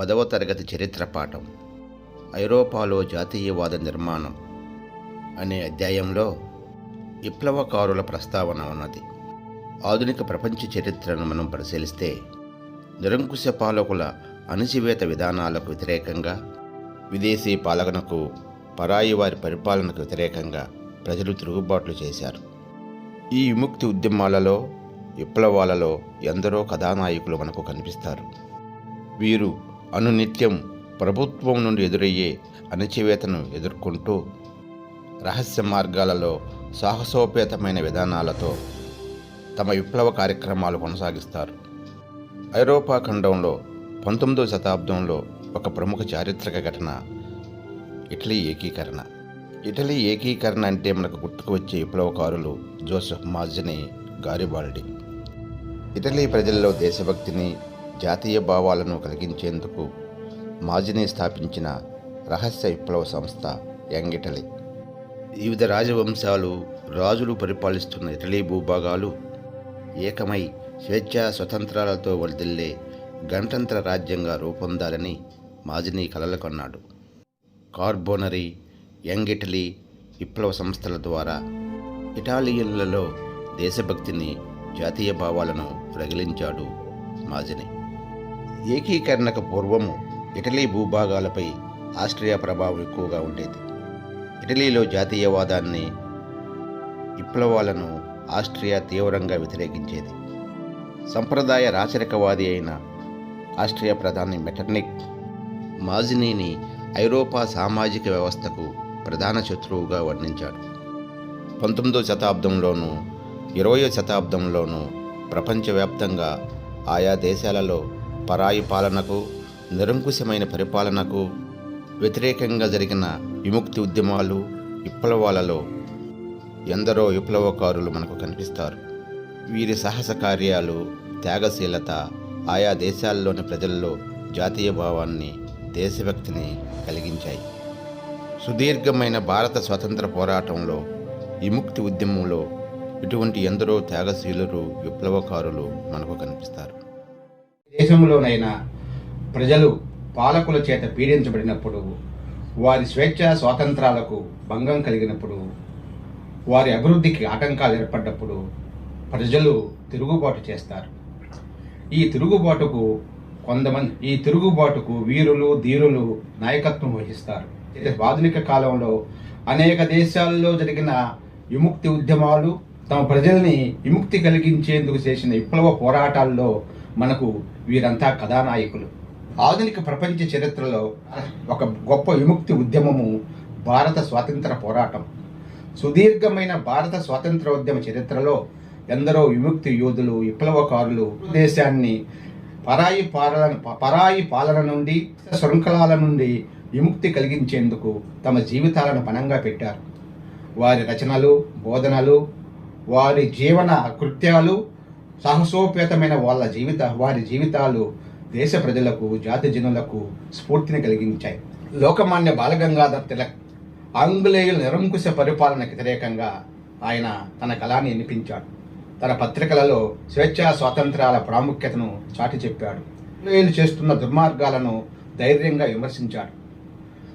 పదవ తరగతి చరిత్ర పాఠం. ఐరోపాలో జాతీయవాద నిర్మాణం అనే అధ్యాయంలో విప్లవకారుల ప్రస్తావన ఉన్నది. ఆధునిక ప్రపంచ చరిత్రను మనం పరిశీలిస్తే నిరంకుశ పాలకుల అణిచివేత విధానాలకు వ్యతిరేకంగా విదేశీ పాలనకు పరాయి వారి పరిపాలనకు వ్యతిరేకంగా ప్రజలు తిరుగుబాట్లు చేశారు. ఈ విముక్తి ఉద్యమాలలో విప్లవాలలో ఎందరో కథానాయకులు మనకు కనిపిస్తారు. వీరు అనునిత్యం ప్రభుత్వం నుండి ఎదురయ్యే అణచివేతను ఎదుర్కొంటూ రహస్య మార్గాలలో సాహసోపేతమైన విధానాలతో తమ విప్లవ కార్యక్రమాలు కొనసాగిస్తారు. ఐరోపా ఖండంలో పంతొమ్మిదవ శతాబ్దంలో ఒక ప్రముఖ చారిత్రక ఘటన ఇటలీ ఏకీకరణ. ఇటలీ ఏకీకరణ అంటే మనకు గుర్తుకు వచ్చే విప్లవకారులు జోసెఫ్ మాజిని గారిబాల్డి. ఇటలీ ప్రజల్లో దేశభక్తిని జాతీయ భావాలను కలిగించేందుకు మాజిని స్థాపించిన రహస్య విప్లవ సంస్థ యంగ్ ఇటలీ వివిధ రాజవంశాలు రాజులు పరిపాలిస్తున్న ఇటలీ భూభాగాలు ఏకమై స్వేచ్ఛా స్వతంత్రాలతో వర్దిల్లే గణతంత్ర రాజ్యంగా రూపొందాలని మాజిని కలలుకొన్నాడు కార్బోనరీ యంగ్ ఇటలీ విప్లవ సంస్థల ద్వారా ఇటాలియన్లలో దేశభక్తిని జాతీయ భావాలను రగిలించాడు మాజిని. ఏకీకరణకు పూర్వము ఇటలీ భూభాగాలపై ఆస్ట్రియా ప్రభావం ఎక్కువగా ఉండేది. ఇటలీలో జాతీయవాదాన్ని విప్లవాలను ఆస్ట్రియా తీవ్రంగా వ్యతిరేకించేది. సంప్రదాయ రాచరికవాది అయిన ఆస్ట్రియా ప్రధాని మెటర్నిక్ మాజినీని ఐరోపా సామాజిక వ్యవస్థకు ప్రధాన శత్రువుగా వర్ణించాడు. పంతొమ్మిదవ శతాబ్దంలోనూ ఇరవయో శతాబ్దంలోనూ ప్రపంచవ్యాప్తంగా ఆయా దేశాలలో పరాయి పాలనకు నిరంకుశమైన పరిపాలనకు వ్యతిరేకంగా జరిగిన విముక్తి ఉద్యమాలు విప్లవాలలో ఎందరో విప్లవకారులు మనకు కనిపిస్తారు. వీరి సాహస కార్యాలు త్యాగశీలత ఆయా దేశాల్లోని ప్రజల్లో జాతీయ భావాన్ని దేశభక్తిని కలిగించాయి. సుదీర్ఘమైన భారత స్వతంత్ర పోరాటంలో విముక్తి ఉద్యమంలో ఇటువంటి ఎందరో త్యాగశీలురు విప్లవకారులు మనకు కనిపిస్తారు. దేశంలోనైనా ప్రజలు పాలకుల చేత పీడించబడినప్పుడు వారి స్వేచ్ఛ స్వాతంత్రాలకు భంగం కలిగినప్పుడు వారి అభివృద్ధికి ఆటంకాలు ఏర్పడ్డప్పుడు ప్రజలు తిరుగుబాటు చేస్తారు. ఈ తిరుగుబాటుకు కొంతమంది ఈ తిరుగుబాటుకు వీరులు ధీరులు నాయకత్వం వహిస్తారు. ఆధునిక కాలంలో అనేక దేశాల్లో జరిగిన విముక్తి ఉద్యమాలు తమ ప్రజల్ని విముక్తి కలిగించేందుకు చేసిన విప్లవ పోరాటాల్లో మనకు వీరంతా కథానాయకులు. ఆధునిక ప్రపంచ చరిత్రలో ఒక గొప్ప విముక్తి ఉద్యమము భారత స్వాతంత్ర పోరాటం. సుదీర్ఘమైన భారత స్వాతంత్రోద్యమ చరిత్రలో ఎందరో విముక్తి యోధులు విప్లవకారులు దేశాన్ని పరాయి పాలన పరాయి పాలన నుండి శృంఖలాల నుండి విముక్తి కలిగించేందుకు తమ జీవితాలను పణంగా పెట్టారు. వారి రచనలు బోధనలు వారి జీవన కృత్యాలు సాహసోపేతమైన వాళ్ళ జీవిత వారి జీవితాలు దేశ ప్రజలకు జాతి జనులకు స్ఫూర్తిని కలిగించాయి. లోకమాన్య బాలగంగాధర్ తిలక్ ఆంగ్లేయుల నిరంకుశ పరిపాలనకు వ్యతిరేకంగా ఆయన తన కళాన్ని వినిపించాడు తన పత్రికలలో స్వేచ్ఛా స్వాతంత్రాల ప్రాముఖ్యతను చాటి చెప్పాడు. ఆంగ్లేయులు చేస్తున్న దుర్మార్గాలను ధైర్యంగా విమర్శించాడు.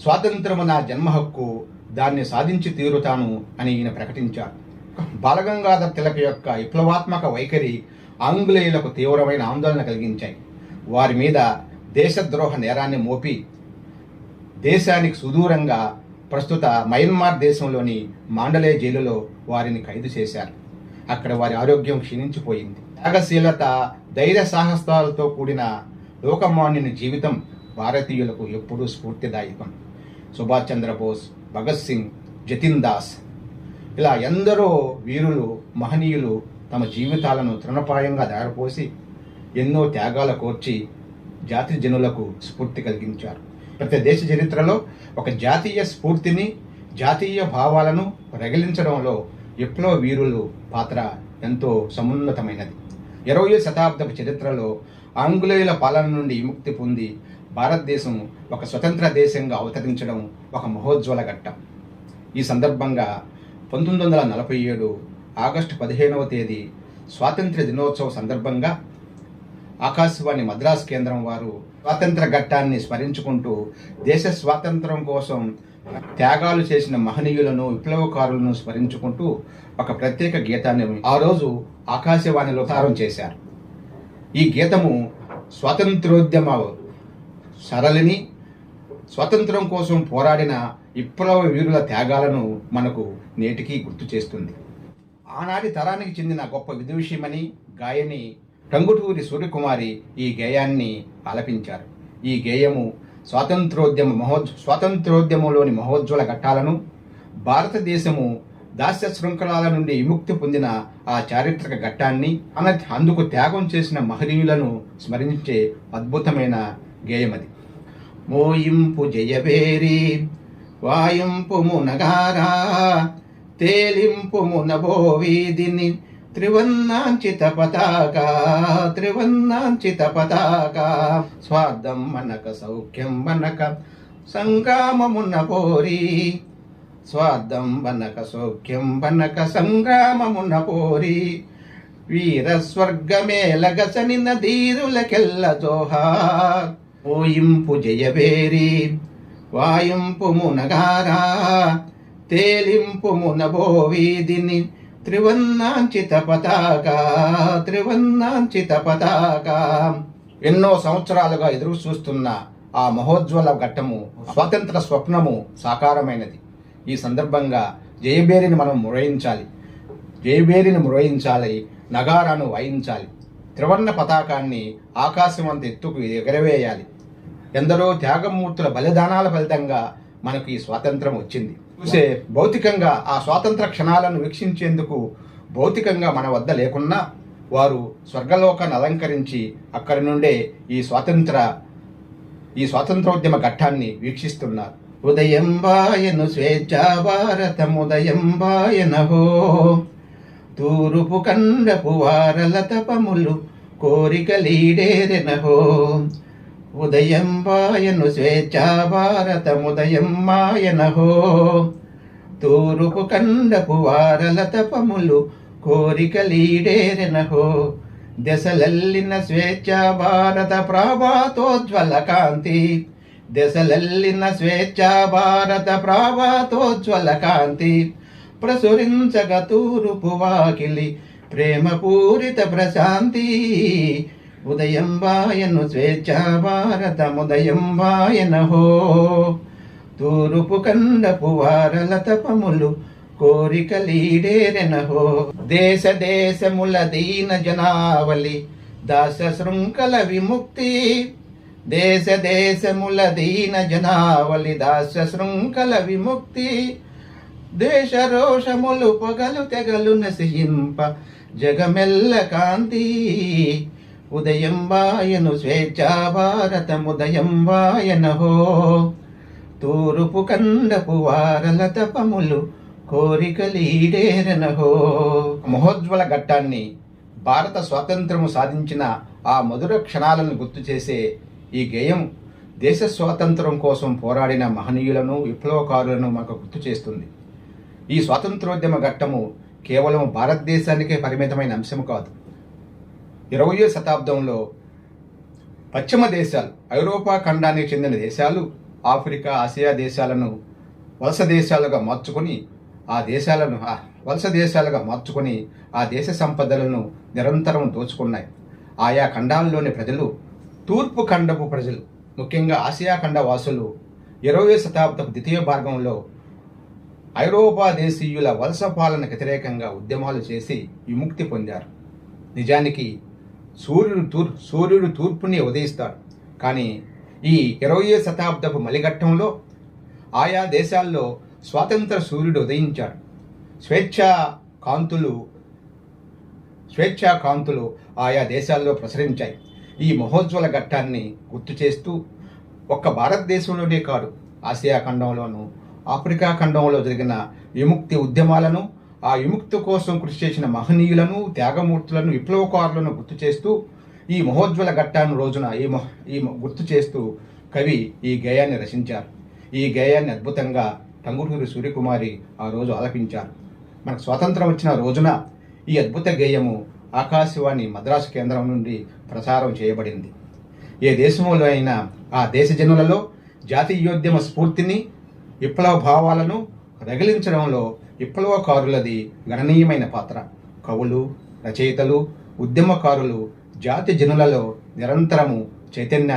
స్వాతంత్రము నా జన్మ హక్కు దాన్ని సాధించి తీరుతాను అని ఈయన ప్రకటించాడు. బాలగంగాధర్ తిలక్ యొక్క విప్లవాత్మక వైఖరి ఆంగ్లేయులకు తీవ్రమైన ఆందోళన కలిగించాయి. వారి మీద దేశద్రోహ నేరాన్ని మోపి దేశానికి సుదూరంగా ప్రస్తుత మయన్మార్ దేశంలోని మాండలే జైలులో వారిని ఖైదు చేశారు. అక్కడ వారి ఆరోగ్యం క్షీణించిపోయింది. త్యాగశీలత ధైర్య సాహసాలతో కూడిన లోకమాన్యుని జీవితం భారతీయులకు ఎప్పుడూ స్ఫూర్తిదాయకం. సుభాష్ చంద్రబోస్ భగత్ సింగ్ జతిన్ దాస్ ఇలా ఎందరో వీరులు మహనీయులు తమ జీవితాలను తృణప్రాయంగా దారిపోసి ఎన్నో త్యాగాల కోర్చి జాతి జనులకు స్ఫూర్తి కలిగించారు. ప్రతి దేశ చరిత్రలో ఒక జాతీయ స్ఫూర్తిని జాతీయ భావాలను రగిలించడంలో విప్లవ వీరులు పాత్ర ఎంతో సమున్నతమైనది. ఇరవై శతాబ్దపు చరిత్రలో ఆంగ్లేయుల పాలన నుండి విముక్తి పొంది భారతదేశం ఒక స్వతంత్ర దేశంగా అవతరించడం ఒక మహోజ్వల ఘట్టం. ఈ సందర్భంగా పంతొమ్మిది వందల నలభై ఏడు ఆగస్టు పదిహేనవ తేదీ స్వాతంత్ర్య దినోత్సవ సందర్భంగా ఆకాశవాణి మద్రాస్ కేంద్రం వారు స్వాతంత్ర ఘట్టాన్ని స్మరించుకుంటూ దేశ స్వాతంత్రం కోసం త్యాగాలు చేసిన మహనీయులను విప్లవకారులను స్మరించుకుంటూ ఒక ప్రత్యేక గీతాన్ని ఆ రోజు ఆకాశవాణిలో ప్రసారం చేశారు. ఈ గీతము స్వాతంత్రోద్యమ సరళిని స్వాతంత్రం కోసం పోరాడిన విప్లవ వీరుల త్యాగాలను మనకు నేటికీ గుర్తు చేస్తుంది. ఆనాటి తరానికి చెందిన గొప్ప విదుషిమణి గాయని టంగుటూరి సూర్యకుమారి ఈ గేయాన్ని ఆలపించారు. ఈ గేయము స్వాతంత్రోద్యమ మహో స్వాతంత్రోద్యమంలోని మహోజ్వల ఘట్టాలను భారతదేశము దాస్య శృంఖలాల నుండి విముక్తి పొందిన ఆ చారిత్రక ఘట్టాన్ని అన అందుకు త్యాగం చేసిన మహనీయులను స్మరించే అద్భుతమైన గేయమది. మోయింపు జయవేరి వాయింపుమునగారా మునగారా తేలింపు మునబో త్రివర్ణాంచిత పతాక త్రివర్ణాంచిత పతాక స్వార్థం మనక సౌఖ్యం మనక సంగ్రామమున పోరి స్వార్థం వనక సౌఖ్యం వనక సంగ్రామమున పోరి వీర స్వర్గమేలగసని నదీరులకెల్ల జోహార్. ఓయింపు జయవేరి వాయింపు మునగారా వీధిని త్రివర్ణాంచిత పతాక త్రివర్ణాంచిత పతాక ఎన్నో సంవత్సరాలుగా ఎదురు చూస్తున్న ఆ మహోజ్వల ఘట్టము స్వతంత్ర స్వప్నము సాకారమైనది. ఈ సందర్భంగా జయబేరిని మనం మురయించాలి. జయబేరిని మురయించాలి నగారాను వాయించాలి. త్రివర్ణ పతాకాన్ని ఆకాశం అంత ఎత్తుకు ఎగరవేయాలి. ఎందరో త్యాగమూర్తుల బలిదానాల ఫలితంగా మనకు ఈ స్వాతంత్రం వచ్చింది. చూసే భౌతికంగా ఆ స్వాతంత్ర క్షణాలను వీక్షించేందుకు భౌతికంగా మన వద్ద లేకున్నా వారు స్వర్గలోకాన్ని అలంకరించి అక్కడి నుండే ఈ స్వాతంత్ర ఈ స్వాతంత్రోద్యమ ఘట్టాన్ని వీక్షిస్తున్నారు. ఉదయం బాయను స్వేచ్ఛ భారతముదయం బాయనహో తూరుపు కండపు వారల తపములు కోరికలీడేరెనహో ఉదయం బాయను స్వేచ్ఛ భారతముదయం మాయనహో. తూరుపు కండపు వారల తపములు కోరికలీడేరెనహో దశలల్లిన స్వేచ్ఛ భారత ప్రభాతోజ్వల కాంతి దశలల్లిన స్వేచ్ఛ భారత ప్రభాతోజ్వల కాంతి ప్రసురించగ తూరుపు వాకిలి ప్రేమపూరిత ప్రశాంతి. ఉదయం వాయను స్వేచ్ఛ భారతముదయం వాయన తూరుపు కండపు వారల తపములు కోరికలీడేరెనహో దేశ దేశముల దీన జనావలి దాస శృంఖల విముక్తి. దేశ దేశముల దీన జనావలి దాస శృంఖల విముక్తి. దేశ రోషములు పొగలు తెగలు నశింప జగమెల్ల కాంతి. ఉదయం వాయను స్వేచ్ఛ వాయనహో తూరుపు కండపు వారల తపములు కోరికలీడేరనహో మహోజ్వల ఘట్టాన్ని భారత స్వాతంత్రము సాధించిన ఆ మధుర క్షణాలను గుర్తు చేసే ఈ గేయం దేశ స్వాతంత్రం కోసం పోరాడిన మహనీయులను విప్లవకారులను మాకు గుర్తు చేస్తుంది. ఈ స్వాతంత్రోద్యమ ఘట్టము కేవలం భారతదేశానికే పరిమితమైన అంశం కాదు. ఇరవయో శతాబ్దంలో పశ్చిమ దేశాలు ఐరోపా ఖండానికి చెందిన దేశాలు ఆఫ్రికా ఆసియా దేశాలను వలస దేశాలుగా మార్చుకొని ఆ దేశాలను వలస దేశాలుగా మార్చుకొని ఆ దేశ సంపదలను నిరంతరం దోచుకున్నాయి. ఆయా ఖండాల్లోని ప్రజలు తూర్పు ఖండపు ప్రజలు ముఖ్యంగా ఆసియా ఖండ వాసులు ఇరవై శతాబ్దపు ద్వితీయ భాగంలో ఐరోపా దేశీయుల వలస పాలనకు వ్యతిరేకంగా ఉద్యమాలు చేసి విముక్తి పొందారు. నిజానికి సూర్యుడు తూర్ సూర్యుడు తూర్పుని ఉదయిస్తాడు. కానీ ఈ ఇరవయో శతాబ్దపు మలిఘట్టంలో ఆయా దేశాల్లో స్వాతంత్ర సూర్యుడు ఉదయించాడు. స్వేచ్ఛా కాంతులు స్వేచ్ఛా కాంతులు ఆయా దేశాల్లో ప్రసరించాయి. ఈ మహోజ్వల ఘట్టాన్ని గుర్తు చేస్తూ ఒక్క భారతదేశంలోనే కాదు ఆసియా ఖండంలోను ఆఫ్రికా ఖండంలో జరిగిన విముక్తి ఉద్యమాలను ఆ విముక్తి కోసం కృషి చేసిన మహనీయులను త్యాగమూర్తులను విప్లవకారులను గుర్తు చేస్తూ ఈ మహోజ్వల ఘట్టాన్ని రోజున ఈ మొహ ఈ గుర్తు చేస్తూ కవి ఈ గేయాన్ని రచించారు. ఈ గేయాన్ని అద్భుతంగా టంగుటూరి సూర్యకుమారి ఆ రోజు ఆలపించారు. మనకు స్వాతంత్రం వచ్చిన రోజున ఈ అద్భుత గేయము ఆకాశవాణి మద్రాసు కేంద్రం నుండి ప్రసారం చేయబడింది. ఏ దేశంలో అయినా ఆ దేశ జనులలో జాతీయోద్యమ స్ఫూర్తిని విప్లవ భావాలను రగిలించడంలో విప్లవకారులది గణనీయమైన పాత్ర. కవులు రచయితలు ఉద్యమకారులు జాతి జనులలో నిరంతరము చైతన్యాన్ని